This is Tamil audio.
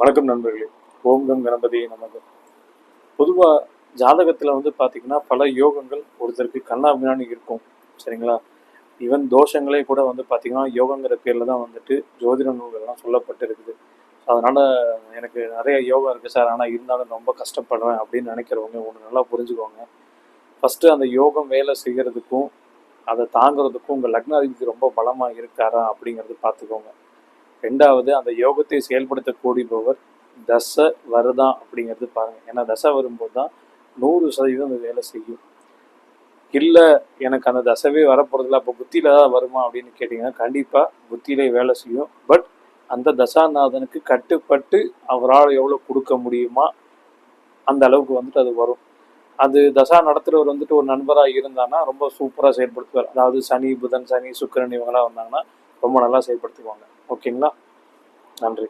வணக்கம் நண்பர்களே. ஓம் கம் கணபதி நமக்கு பொதுவாக ஜாதகத்தில் வந்து பார்த்திங்கன்னா பல யோகங்கள் ஒருத்தருக்கு கண்ணாபின்னான்னு இருக்கும். சரிங்களா? ஈவன் தோஷங்களே கூட வந்து பார்த்திங்கன்னா யோகங்கிற பேரில் தான் வந்துட்டு ஜோதிட நூல்கள்லாம் சொல்லப்பட்டிருக்குது. அதனால் எனக்கு நிறைய யோகா இருக்குது சார். ஆனால் இருந்தாலும் ரொம்ப கஷ்டப்படுறேன் அப்படின்னு நினைக்கிறவங்க ஒன்று நல்லா புரிஞ்சுக்கோங்க. ஃபஸ்ட்டு அந்த யோகம் வேலை செய்கிறதுக்கும் அதை தாங்கிறதுக்கும் உங்கள் லக்னாதிபதி ரொம்ப பலமாக இருக்காரா அப்படிங்கிறது பார்த்துக்கோங்க ரெண்டாவது அந்த யோகத்தை செயல்படுத்தக்கூடியவர் தசை வருதா அப்படிங்கிறது பாருங்கள் ஏன்னா தசை வரும்போது தான் நூறு சதவீதம் அந்த வேலை செய்யும். இல்லை எனக்கு அந்த தசவே வரப்போகிறதுல அப்போ புத்தியில் தான் வருமா அப்படின்னு கேட்டிங்கன்னா கண்டிப்பாக புத்தியிலே வேலை செய்யும். பட் அந்த தசாநாதனுக்கு கட்டுப்பட்டு அவரால் எவ்வளோ கொடுக்க முடியுமா அந்த அளவுக்கு வந்துட்டு அது வரும். அது தசா நடத்துகிறவர் வந்துட்டு ஒரு நண்பராக இருந்தான்னா ரொம்ப சூப்பராக செயல்படுத்துவார். அதாவது சனி புதன் சனி சுக்கிரன் இவங்களாம் வந்தாங்கன்னா ரொம்ப நல்லா செயல்படுத்துவாங்க ஓகேங்களா? நன்றி.